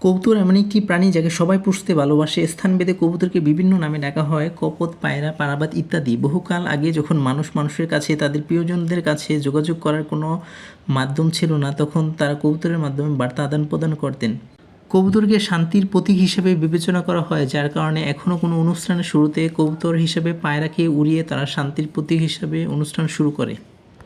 কবুতর এমন একটি প্রাণী যাকে সবাই পুষতে ভালোবাসে। স্থানভেদে কবুতরকে বিভিন্ন নামে ডাকা হয়। কপত, পায়রা, পারাবাত ইত্যাদি। বহুকাল আগে যখন মানুষ মানুষের কাছে, তাদের প্রিয়জনদের কাছে যোগাযোগ করার কোনো মাধ্যম ছিল না, তখন তারা কবুতরের মাধ্যমে বার্তা আদান প্রদান করতেন। কবুতরকে শান্তির প্রতীক হিসেবে বিবেচনা করা হয়, যার কারণে এখনও কোনো অনুষ্ঠানের শুরুতে কবুতর হিসেবে পায়রাকে উড়িয়ে তারা শান্তির প্রতীক হিসেবে অনুষ্ঠান শুরু করে।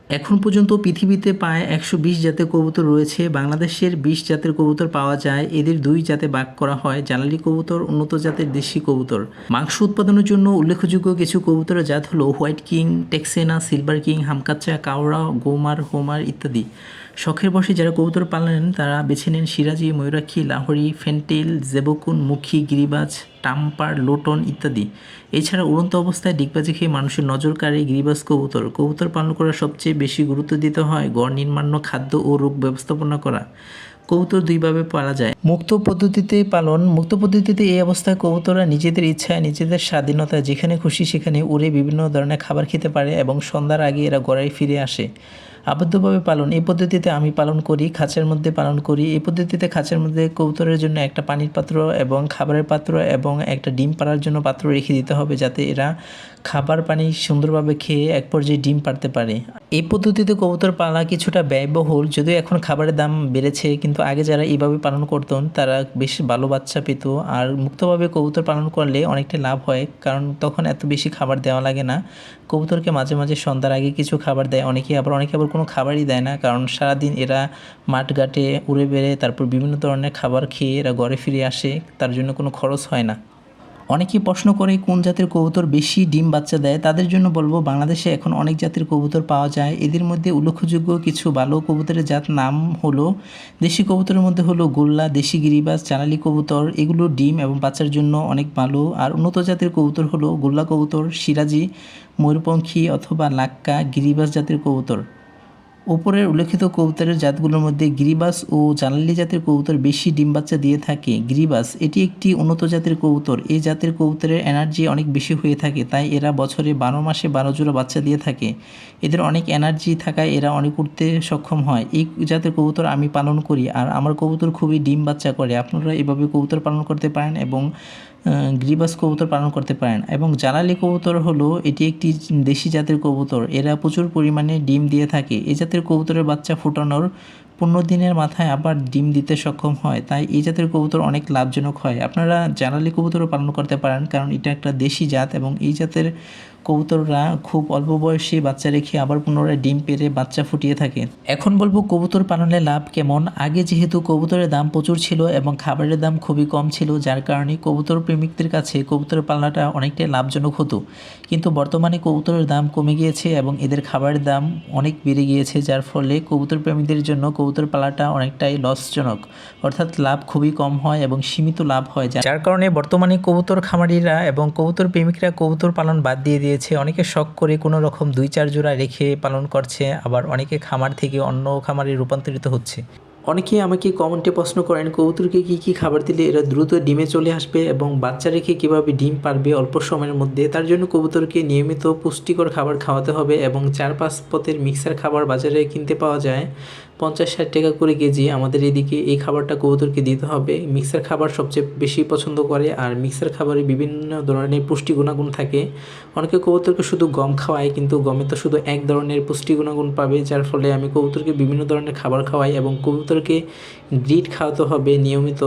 এখন পর্যন্ত পৃথিবীতে প্রায় একশো বিশ জাতের কবুতর রয়েছে। বাংলাদেশের বিশ জাতের কবুতর পাওয়া যায়। এদের দুই জাতে ভাগ করা হয়, জালালি কবুতর উন্নত জাতের দেশি কবুতর। মাংস উৎপাদনের জন্য উল্লেখযোগ্য কিছু কবুতরের জাত হলো হোয়াইট কিং, টেক্সেনা, সিলভার কিং, হামকাচ্চা, কাওড়া, গোমার, হোমার ইত্যাদি। শখের বসে যারা কবুতর পালেন তারা বেছে নেন সিরাজি, ময়ূরাক্ষী, লাহরি, ফেন্টেল, জেবকুন, মুখী, গিরিবাজ, টাম্পার, লোটন ইত্যাদি। এছাড়া উড়ন্ত অবস্থায় ডিগবাজি খেয়ে মানুষের নজর কাড়ে গিরিবাজ কবুতর। কবুতর পালন করার সবচেয়ে বেশি গুরুত্ব দিতে হয় গড় নির্মাণ্য খাদ্য ও রোগ ব্যবস্থাপনা করা। কবুতর দুইভাবে পালা যায়। মুক্ত পদ্ধতিতে পালন। মুক্ত পদ্ধতিতে এই অবস্থায় কবুতররা নিজেদের ইচ্ছায়, নিজেদের স্বাধীনতায়, যেখানে খুশি সেখানে উড়ে বিভিন্ন ধরনের খাবার খেতে পারে এবং সন্ধ্যার আগে এরা গড়ায় ফিরে আসে। আবদ্ধভাবে পালন। এই পদ্ধতিতে আমি পালন করি, খাঁচার মধ্যে পালন করি। এই পদ্ধতিতে খাঁচার মধ্যে কবুতরের জন্য একটা পানির পাত্র এবং খাবারের পাত্র এবং একটা ডিম পাড়ার জন্য পাত্র রেখে দিতে হবে যাতে এরা খাবার পানি সুন্দরভাবে খেয়ে এক পর্যায়ে ডিম পাড়তে পারে। এই পদ্ধতিতে কবুতর পালা কিছুটা ব্যয়বহুল, যদিও এখন খাবারের দাম বেড়েছে, কিন্তু আগে যারা এইভাবে পালন করতেন, তারা বেশ ভালো বাচ্চা পেত। আর মুক্তভাবে কবুতর পালন করলে অনেকটা লাভ হয়, কারণ তখন এত বেশি খাবার দেওয়া লাগে না। কবুতরকে মাঝে মাঝে সন্ধ্যার আগে কিছু খাবার দেয়। অনেকে আবার অনেকে আবার কোনো খাবারই দেয় না। কারণ সারাদিন এরা মাঠ ঘাটে উড়ে বেড়ে, তারপর বিভিন্ন ধরনের খাবার খেয়ে এরা ঘরে ফিরে আসে। তার জন্য কোনো খরচ হয় না। অনেকেই প্রশ্ন করে কোন জাতের কবুতর বেশি ডিম বাচ্চা দেয়? তাদের জন্য বলব, বাংলাদেশে এখন অনেক জাতের কবুতর পাওয়া যায়। এদের মধ্যে উল্লেখযোগ্য কিছু ভালো কবুতরের জাত নাম হলো, দেশি কবুতরের মধ্যে হলো গোল্লা, দেশি গিরিবাস চালালি কবুতর। এগুলো ডিম এবং বাচ্চার জন্য অনেক ভালো। আর উন্নত জাতের কবুতর হলো গোল্লা কবুতর, সিরাজি, ময়ূরপঙ্খী অথবা লাক্কা গিরিবাস জাতের কবুতর। ওপরের উল্লেখিত কবুতরের জাতগুলোর মধ্যে গিরিবাস ও জালালি জাতের কবুতর বেশি ডিম বাচ্চা দিয়ে থাকে। গিরিবাস, এটি একটি উন্নত জাতের কবুতর। এই জাতের কবুতরের এনার্জি অনেক বেশি হয়ে থাকে, তাই এরা বছরে বারো মাসে বারো জোড়া বাচ্চা দিয়ে থাকে। এদের অনেক এনার্জি থাকায় এরা অনেক উঠতে সক্ষম হয়। এই জাতের কবুতর আমি পালন করি, আর আমার কবুতর খুবই ডিম বাচ্চা করে। আপনারা এভাবে কবুতর পালন করতে পারেন এবং গ্রিবাস কবুতর পালন করতে পারেন এবং জালালি কবুতর হলো এটি একটি দেশি জাতের কবুতর। এরা প্রচুর পরিমাণে ডিম দিয়ে থাকে। এই জাতের কবুতরের বাচ্চা ফুটানোর পনেরো দিনের মাথায় আবার ডিম দিতে সক্ষম হয়। তাই এই জাতের কবুতর অনেক লাভজনক হয়। আপনারা জালালি কবুতরও পালন করতে পারেন, কারণ এটা একটা দেশি জাত এবং এই জাতের কবুতররা খুব অল্প বয়সে বাচ্চা রেখে আবার পুনরায় ডিম পেরে বাচ্চা ফুটিয়ে থাকে। এখন বলব কবুতর পালনে লাভ কেমন? আগে যেহেতু কবুতরের দাম প্রচুর ছিল এবং খাবারের দাম খুবই কম ছিল, যার কারণে কবুতর প্রেমিকদের কাছে কবুতর পালনাটা অনেকটাই লাভজনক হতো। কিন্তু বর্তমানে কবুতরের দাম কমে গিয়েছে এবং এদের খাবারের দাম অনেক বেড়ে গিয়েছে, যার ফলে কবুতর প্রেমিকদের জন্য কবুতর পালাটা অনেকটাই লসজনক অর্থাৎ লাভ খুবই কম হয় এবং সীমিত লাভ হয়, যার কারণে বর্তমানে কবুতর খামারিরা এবং কবুতর প্রেমিকরা কবুতর পালন বাদ দিয়ে দিয়ে দিয়েছে। অনেকে শখ করে কোনো রকম দুই চার জোড়া রেখে পালন করছে, আবার অনেকে খামার থেকে অন্য খামারে রূপান্তরিত হচ্ছে। অনেকেই আমাকে কমেন্টে প্রশ্ন করেন, কবুতরকে কী কী খাবার দিলে এরা দ্রুত ডিমে চলে আসবে এবং বাচ্চা রেখে কীভাবে ডিম পারবে অল্প সময়ের মধ্যে? তার জন্য কবুতরকে নিয়মিত পুষ্টিকর খাবার খাওয়াতে হবে এবং চার পাঁচ পথের মিক্সার খাবার বাজারে কিনতে পাওয়া যায়। পঞ্চাশ ষাট টাকা করে কেজি আমাদের এদিকে এই খাবারটা কবুতরকে দিতে হবে। মিক্সার খাবার সবচেয়ে বেশি পছন্দ করে আর মিক্সার খাবারে বিভিন্ন ধরনের পুষ্টি গুণাগুণ থাকে। অনেকে কবুতরকে শুধু গম খাওয়ায় কিন্তু গমে তো শুধু এক ধরনের পুষ্টি গুণাগুণ পাবে, যার ফলে আমি কবুতরকে বিভিন্ন ধরনের খাবার খাওয়াই এবং কবুতরকে গ্রিড খাওয়াতে হবে নিয়মিত।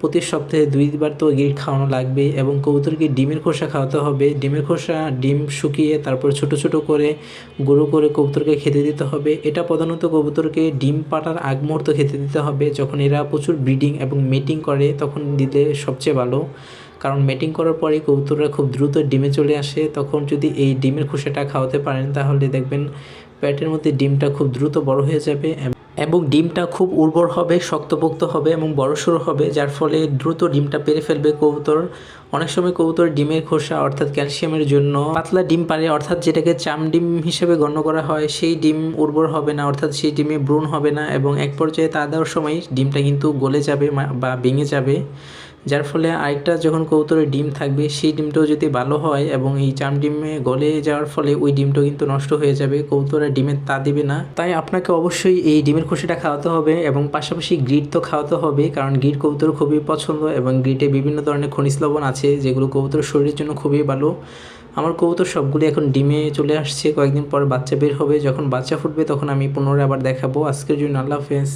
প্রতি সপ্তাহে দুইবার তো গ্রিড খাওয়ানো লাগবে এবং কবুতরকে ডিমের খোসা খাওয়াতে হবে। ডিমের খোসা, ডিম শুকিয়ে তারপর ছোট ছোট করে গুঁড়ো করে কবুতরকে খেতে দিতে হবে। এটা প্রধানত কবুতরকে ডিম পাটার আগ মুহূর্ত খেতে দিতে হবে। যখন এরা প্রচুর ব্রিডিং এবং মেটিং করে তখন দিলে সবচেয়ে ভালো। কারণ মেটিং করার পরে কবুতররা খুব দ্রুত ডিমে চলে আসে। তখন যদি এই ডিমের খোসাটা খাওয়াতে পারেন তাহলে দেখবেন প্যাটের মধ্যে ডিমটা খুব দ্রুত বড় হয়ে যাবে এবং ডিমটা খুব উর্বর হবে, শক্তপোক্ত হবে এবং বড়সড় হবে, যার ফলে দ্রুত ডিমটা পেরে ফেলবে কবুতর। অনেক সময় কবুতর ডিমের খোসা অর্থাৎ ক্যালসিয়ামের জন্য পাতলা ডিম পারে, অর্থাৎ যেটাকে চাম ডিম হিসেবে গণ্য করা হয়, সেই ডিম উর্বর হবে না, অর্থাৎ সেই ডিমে ব্রুন হবে না এবং এক পর্যায়ে তা দেওয়ার সময় ডিমটা কিন্তু গলে যাবে বা ভেঙে যাবে। যার ফলে আরেকটা যখন কবুতরের ডিম থাকবে, সেই ডিমটাও যদি ভালো হয় এবং এই চাম ডিমে গলে যাওয়ার ফলে ওই ডিমটাও কিন্তু নষ্ট হয়ে যাবে, কবুতরের ডিমের তা দিবে না। তাই আপনাকে অবশ্যই এই ডিমের খোসাটা খাওয়াতে হবে এবং পাশাপাশি গ্রিড তো খাওয়াতে হবে, কারণ গ্রিড কবুতর খুবই পছন্দ এবং গ্রিডে বিভিন্ন ধরনের খনিজ লবণ আছে, যেগুলো কবুতরের শরীরের জন্য খুবই ভালো। আমার কবুতর সবগুলি এখন ডিমে চলে আসছে, কয়েকদিন পর বাচ্চা বের হবে, যখন বাচ্চা ফুটবে তখন আমি পুনরায় আবার দেখাবো। আজকের জন্য আল্লাহ হাফেজ।